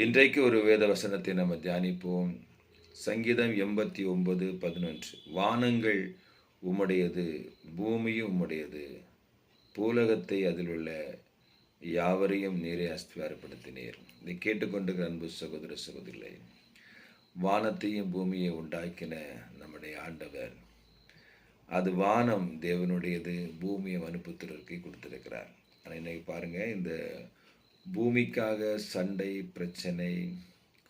இன்றைக்கு ஒரு வேத வசனத்தை நம்ம தியானிப்போம். சங்கீதம் எண்பத்தி ஒன்பது பதினொன்று. வானங்கள் உம்முடையது பூமியும் உம்முடையது. பூலகத்தை அதில் உள்ள யாவரையும் நீரே அஸ்திவாரப்படுத்தினீர். இதை கேட்டுக்கொண்டு அன்பு சகோதர சகோதரிகளை வானத்தையும் பூமியை உண்டாக்கின நம்முடைய ஆண்டவர் அது வானம் தேவனுடையது பூமியை மனுப்புத்திற்கு கொடுத்திருக்கிறார். ஆனால் இன்னைக்கு பாருங்கள் இந்த பூமிக்காக சண்டை பிரச்சனை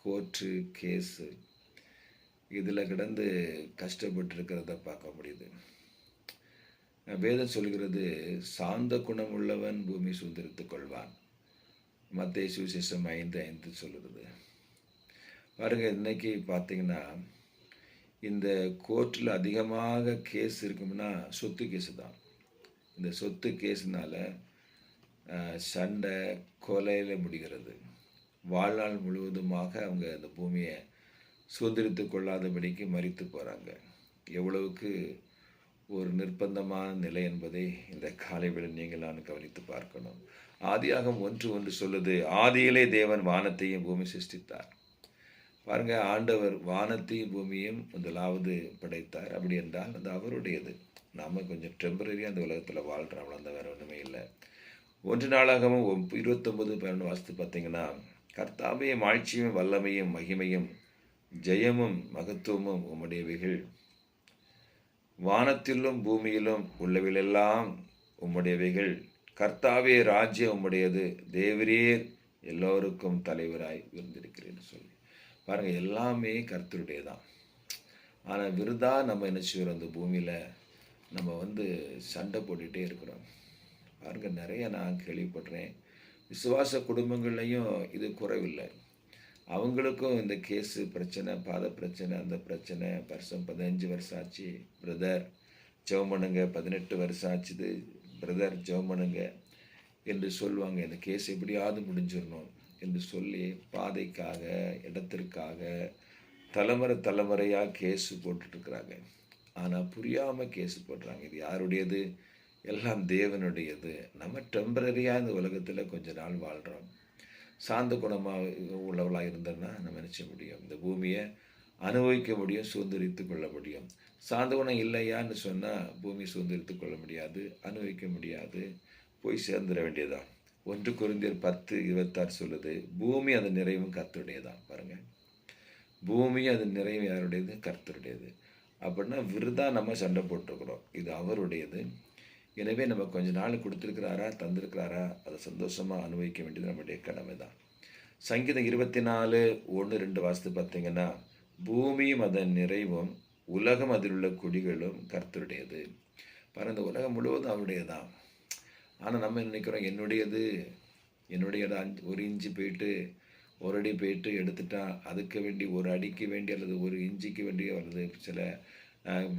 கோர்ட்டு கேஸு இதில் கிடந்து கஷ்டப்பட்டு பார்க்க முடியுது. வேதம் சொல்கிறது சாந்த குணம் உள்ளவன் பூமி சுதந்திரித்துக் கொள்வான். மத்திய சுவிசேஷம் ஐந்து ஐந்து சொல்லுறது பாருங்க இன்னைக்கு பார்த்தீங்கன்னா இந்த கோர்ட்டில் அதிகமாக கேஸ் இருக்கும்னா சொத்து கேஸு தான் இந்த சொத்து கேஸுனால் சண்டை கொலையில் முடிகிறது. வாழ்நாள் முழுவதுமாக அவங்க அந்த பூமியை சுதந்திரித்து கொள்ளாதபடிக்கு மறித்து போகிறாங்க எவ்வளவுக்கு ஒரு நிர்பந்தமான நிலை என்பதை இந்த காலை நீங்கள் நான் கவனித்து பார்க்கணும். ஆதியாகம் ஒன்று ஒன்று சொல்லுது ஆதியிலே தேவன் வானத்தையும் பூமி சிருஷ்டித்தார். பாருங்க ஆண்டவர் வானத்தையும் பூமியும் முதலாவது படைத்தார். அப்படி என்றால் அது அவருடையது. நாம் கொஞ்சம் டெம்பரரியாக அந்த உலகத்தில் வாழ்கிறோம் அவ்வளோ வேற ஒன்றுமே இல்லை. ஒன்று நாளாகவும் இருபத்தொம்பது பன்னெண்டு வாசத்து பார்த்தீங்கன்னா கர்த்தாவே மாழ்ச்சியும் வல்லமையும் மகிமையும் ஜெயமும் மகத்துவமும் உம்முடையவைகள். வானத்திலும் பூமியிலும் உள்ளவைகளெல்லாம் உம்முடையவைகள். கர்த்தாவே ராஜ்யம் உம்முடையது. தேவரீர் எல்லோருக்கும் தலைவராய் விருந்திருக்கிறேன்னு சொல்லி. பாருங்கள் எல்லாமே கர்த்தருடையதான் ஆனால் விருதா நம்ம என்ன செய்கிறோம் அந்த பூமியில் நம்ம வந்து சண்டை போட்டுகிட்டே இருக்கிறோம். பாருங்க நிறைய நான் கேள்விப்படுறேன் விசுவாச குடும்பங்கள்லையும் இது குறைவில்லை. அவங்களுக்கும் இந்த கேஸு பிரச்சனை பாத பிரச்சனை அந்த பிரச்சனை வருஷம் பதினஞ்சு வருஷம் ஆச்சு பிரதர் ஜெபம் பண்ணுங்க பதினெட்டு வருஷம் ஆச்சுது பிரதர் ஜெபம் பண்ணுங்க என்று சொல்லுவாங்க. இந்த கேஸ் எப்படியாவது முடிஞ்சிடணும் என்று சொல்லி பாதைக்காக இடத்திற்காக தலைமுறை தலைமுறையாக கேஸு போட்டுட்ருக்குறாங்க ஆனால் புரியாமல் கேஸு போடுறாங்க. இது யாருடையது? எல்லாம் தேவனுடையது. நம்ம டெம்பரரியாக இந்த உலகத்தில் கொஞ்ச நாள் வாழ்கிறோம் சாந்த குணமாக உள்ளவளாக இருந்தோம்னா நம்ம நினச்ச முடியும். இந்த பூமியை அனுபவிக்க முடியும் சுதந்திரித்து கொள்ள முடியும். சாந்த குணம் இல்லையான்னு சொன்னால் பூமி சுதந்திரித்து கொள்ள முடியாது அனுபவிக்க முடியாது. போய் சேர்ந்துட வேண்டியதான் ஒன்று குருந்தியர் பத்து இருபத்தாறு சொல்லுது பூமி அது நிறைவும் கர்த்தருடையதான் பாருங்கள் பூமி அது நிறைவு யாருடையது? கர்த்தருடையது. அப்படின்னா விருதா நம்ம சண்டை போட்டிருக்கிறோம். இது அவருடையது. எனவே நம்ம கொஞ்ச நாள் கொடுத்துருக்கிறாரா தந்திருக்கிறாரா அதை சந்தோஷமாக அனுபவிக்க வேண்டியது நம்முடைய கடமை தான். சங்கீதம் இருபத்தி நாலு ஒன்று ரெண்டு வாசத்து பார்த்தீங்கன்னா பூமியும் அதன் நிறைவும் உலகம் அதில் உள்ள குடிகளும் கர்த்தருடையது. பாருங்க இந்த உலகம் முழுவதும் அவருடையதான். ஆனால் நம்ம நினைக்கிறோம்? என்னுடையது? என்னுடைய அஞ்சு ஒரு இஞ்சி போயிட்டு ஒரு அடி போயிட்டு எடுத்துட்டா அதுக்கு வேண்டி ஒரு அடிக்கு வேண்டி அல்லது ஒரு இஞ்சிக்கு வேண்டி அல்லது சில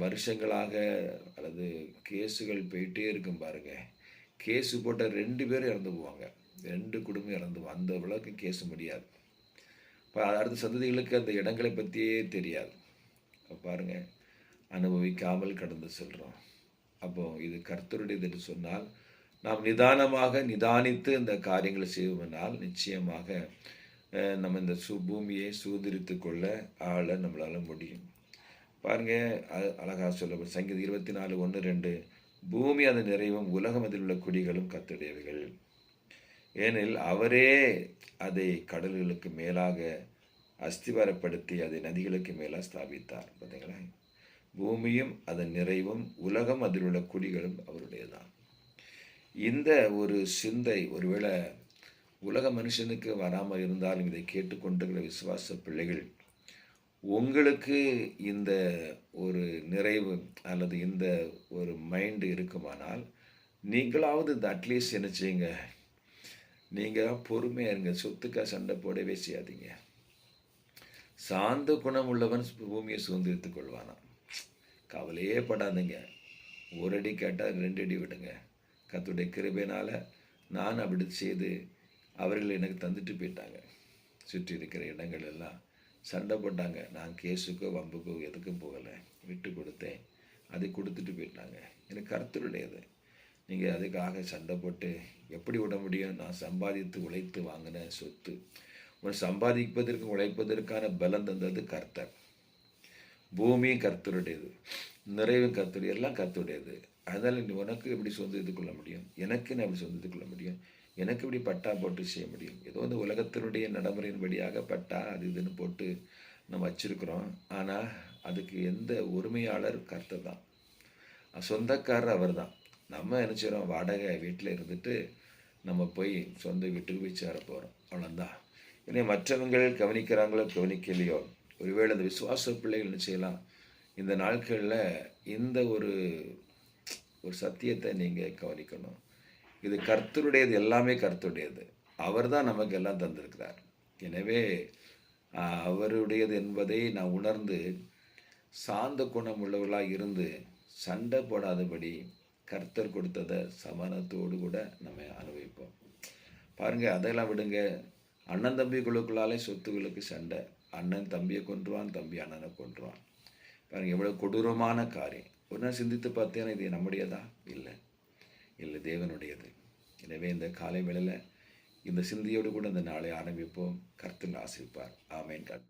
வருஷங்களாக அல்லது கேஸுகள் போயிட்டே இருக்கும் பாருங்கள் கேஸு போட்ட ரெண்டு பேரும் இறந்து போவாங்க. ரெண்டு குடும்பம் இறந்து அந்த அளவுக்கு கேஸ் முடியாது. இப்போ அடுத்த சந்ததிகளுக்கு அந்த இடங்களை பற்றியே தெரியாது. பாருங்கள் பாருங்க அனுபவிக்காமல் கடந்து செல்கிறோம் அப்போ இது கர்த்தருடையது என்று சொன்னால் நாம் நிதானமாக நிதானித்து இந்த காரியங்களை செய்வோம்னால் நிச்சயமாக நம்ம இந்த சு பூமியை சூதரித்து கொள்ள ஆள நம்மளால் முடியும். பாருங்க அ- அழகாக சொல்ல சங்கீதம் இருபத்தி நாலு ஒன்று ரெண்டு. பூமி அதன் நிறைவும் உலகம் அதில் உள்ள குடிகளும் கத்துடையவைகள் ஏனெனில் அவரே அதை கடல்களுக்கு மேலாக அஸ்திவாரப்படுத்தி அதை நதிகளுக்கு மேலாக ஸ்தாபித்தார். பார்த்தீங்களா? பூமியும் அதன் நிறைவும் உலகம் அதில் உள்ள குடிகளும் அவருடையதான் இந்த ஒரு சிந்தை ஒருவேளை உலக மனுஷனுக்கு வராமல் இருந்தாலும் இதை கேட்டுக்கொண்டிருக்கிற விசுவாச பிள்ளைகள் உங்களுக்கு இந்த ஒரு நிறைவு அல்லது இந்த ஒரு மைண்டு இருக்குமானால் நீங்களாவது இந்த அட்லீஸ்ட் என்ன செய்யுங்க? நீங்கள் பொறுமையாக இருங்க. சொத்துக்காக சண்டை போடவே செய்யாதீங்க. சாந்த குணம் உள்ளவன் பூமியை சுதந்திரித்துக் கொள்வானாம். கவலையே படாதீங்க. ஒரு அடி கேட்டால் ரெண்டு அடி விடுங்க. கத்துடைய கிருபையினால் நான் அப்படி செய்து அவர்கள் எனக்கு தந்துட்டு போயிட்டாங்க. சுற்றி இருக்கிற இடங்கள் எல்லாம் சண்டை போட்டாங்க. நான் கேஸுக்கோ வம்புக்கோ எதுக்கும் போகலை. விட்டு கொடுத்தேன். அதை கொடுத்துட்டு போயிட்டாங்க. எனக்கு கருத்துடையது நீங்கள் அதுக்காக சண்டை போட்டு எப்படி விட முடியும்? நான் சம்பாதித்து உழைத்து வாங்கின சொத்து. உன் சம்பாதிப்பதற்கு உழைப்பதற்கான பலம் தந்தது கர்த்தர். பூமியும் கர்த்தருடையது. நிறைவும் கர்த்தருடைய எல்லாம் கர்த்தருடையது. அதனால் உனக்கு எப்படி சொந்தத்து கொள்ள முடியும்? எனக்கு நான் எப்படி சொந்தத்து கொள்ள முடியும்? எனக்கு இப்படி பட்டா போட்டு செய்ய முடியும். ஏதோ இந்த உலகத்தினுடைய நடைமுறையின் வழியாக பட்டா அது இதுன்னு போட்டு நம்ம வச்சிருக்கிறோம். ஆனால் அதுக்கு எந்த உரிமையாளர்? கர்த்தர் தான். சொந்தக்காரர் அவர் தான் நம்ம என்ன செய்கிறோம் வாடகை வீட்டில் இருந்துட்டு நம்ம போய் சொந்த வீட்டுக்கு போய் சேர போகிறோம் அவ்வளோந்தான் இனி மற்றவங்கள் கவனிக்கிறாங்களோ கவனிக்கலையோ ஒருவேளை அந்த விசுவாச பிள்ளைகள் என்ன செய்யலாம்? இந்த நாட்களில் இந்த ஒரு ஒரு சத்தியத்தை நீங்கள் கவனிக்கணும். இது கர்த்தருடையது எல்லாமே கர்த்தருடையது. அவர் தான் நமக்கு எல்லாம் தந்திருக்கிறார். எனவே அவருடையது என்பதை நான் உணர்ந்து சார்ந்த குணம் உள்ளவர்களாக இருந்து சண்டை போடாதபடி கர்த்தர் கொடுத்ததை சமணத்தோடு கூட நம்ம அனுபவிப்போம். பாருங்கள் அதெல்லாம் விடுங்க. அண்ணன் தம்பி குழுக்களாலே சொத்துகளுக்கு சண்டை. அண்ணன் தம்பியை கொன்றுவான் தம்பி அண்ணனை கொன்றுவான். பாருங்கள் எவ்வளோ கொடூரமான காரியம். ஒரு நாள் சிந்தித்து பார்த்தேன்னா இது நம்முடையதா? இல்லை. இல்லை தேவனுடையது. எனவே இந்த காலை வேளையில் இந்த சிந்தியோடு கூட இந்த நாளை ஆரம்பிப்போம். கர்த்தர் ஆசிரிப்பார் ஆமேன். கட்